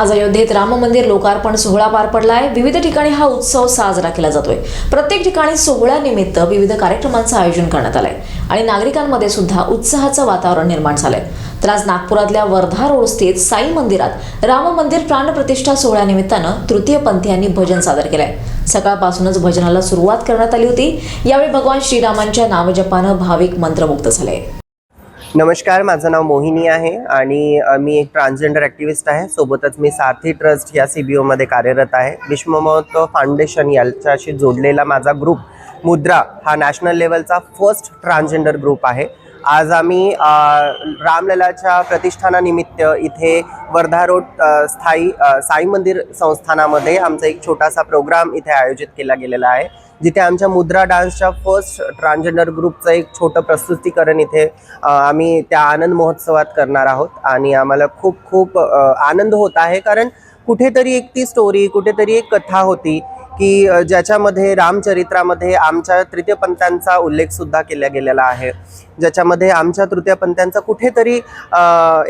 आज अयोध्येत राम मंदिर लोकार्पण सोहळा पार पडलाय. विविध ठिकाणी हा उत्सव साजरा केला जातोय. प्रत्येक ठिकाणी सोहळ्यानिमित्त विविध कार्यक्रमांचं आयोजन करण्यात आलंय. आणि नागरिकांमध्ये सुद्धा उत्साहाचं वातावरण निर्माण झालंय. तर आज नागपुरातल्या वर्धा रोड स्थित साई मंदिरात राम मंदिर प्राणप्रतिष्ठा सोहळ्यानिमित्तानं तृतीय पंथीयांनी भजन सादर केलंय. सकाळपासूनच भजनाला सुरुवात करण्यात आली होती. यावेळी भगवान श्रीरामांच्या नामजपानं भाविक मंत्रमुक्त झाले. नमस्कार माझं नाव मोहिनी आहे आणि मी एक ट्रान्सजेंडर ॲक्टिव्हिस्ट आहे. सोबतच मी साथी ट्रस्ट या सी बी ओमध्ये कार्यरत आहे. विश्वमहोत्सव फाउंडेशन याच्याशी जोडलेला माझा ग्रुप मुद्रा हा नॅशनल लेवलचा फर्स्ट ट्रान्सजेंडर ग्रुप आहे. आज आम्ही रामललाच्या प्रतिष्ठानानिमित्त इथे वर्धा रोड स्थायी साई मंदिर संस्थानामध्ये आमचा एक छोटासा प्रोग्राम इथे आयोजित केला गेलेला आहे. जिथे आमच्या मुद्रा डान्सच्या फर्स्ट ट्रान्सजेंडर ग्रुपचं एक छोटं प्रस्तुतीकरण इथे आम्ही त्या आनंद महोत्सवात करणार आहोत. आणि आम्हाला खूप खूप आनंद होत आहे. कारण कुठेतरी एक ती स्टोरी कुठेतरी एक कथा होती की ज्याच्यामध्ये रामचरित्रामध्ये आमच्या तृतीयपंथांचा उल्लेखसुद्धा केला गेलेला आहे. ज्याच्यामध्ये आमच्या तृतीयपंथांचा कुठेतरी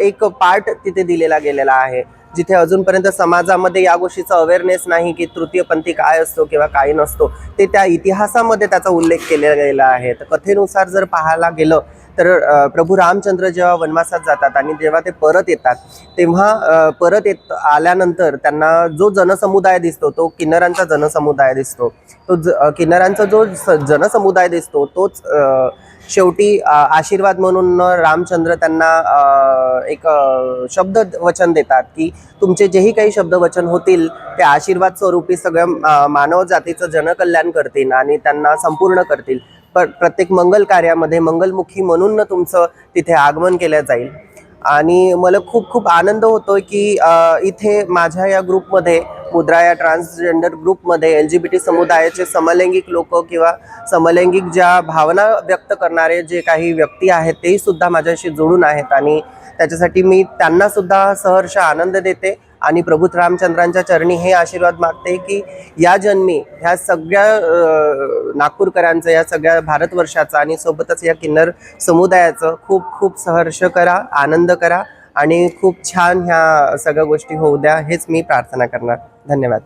एक पार्ट तिथे दिलेला गेलेला आहे. जिथे अजूनपर्यंत समाजामध्ये या गोष्टीचा अवेअरनेस नाही की तृतीयपंथी काय असतो किंवा काय नसतो ते त्या इतिहासामध्ये त्याचा उल्लेख केला गेला आहे. तर कथेनुसार जर पाहायला गेलं तर प्रभू रामचंद्र जेव्हा वनवासात जातात आणि जेव्हा ते परत येतात तेव्हा परत येत आल्यानंतर त्यांना जो जनसमुदाय दिसतो तो किन्नरांचा जनसमुदाय दिसतो. तो ज किन्नरांचा जो स- जनसमुदाय दिसतो तोच शेवटी आशीर्वाद म्हणून रामचंद्र त्यांना एक शब्द वचन देतात की तुमचे जेही काही शब्द वचन होतील ते आशीर्वाद स्वरूपी सगळ्या मानव जातीचं जनकल्याण करतील आणि त्यांना संपूर्ण करतील. पर प्रत्येक मंगल कार्यामध्ये मंगलमुखी म्हणून तुमचं तिथे आगमन केलं जाईल. आणि मला खूप खूप आनंद होतोय की इथे माझ्या या ग्रुपमध्ये मुद्रा या ट्रान्सजेंडर ग्रुपमध्ये एल जी बी टी समुदायाचे समलैंगिक लोक किंवा समलैंगिक ज्या भावना व्यक्त करणारे जे काही व्यक्ती आहेत तेही सुद्धा माझ्याशी जोडून आहेत आणि त्याच्यासाठी मी त्यांना सुद्धा सहर्ष आनंद देते आणि प्रभू रामचंद्रांच्या चरणी हे आशीर्वाद मागते की या जन्मी ह्या सगळ्या नागपूरकरांचं या सगळ्या भारतवर्षाचं आणि सोबतच या किन्नर समुदायाचं खूप खूप सहर्ष करा आनंद करा आणि खूप छान ह्या सगळ्या गोष्टी होऊ द्या हेच मी प्रार्थना करणार. धन्यवाद.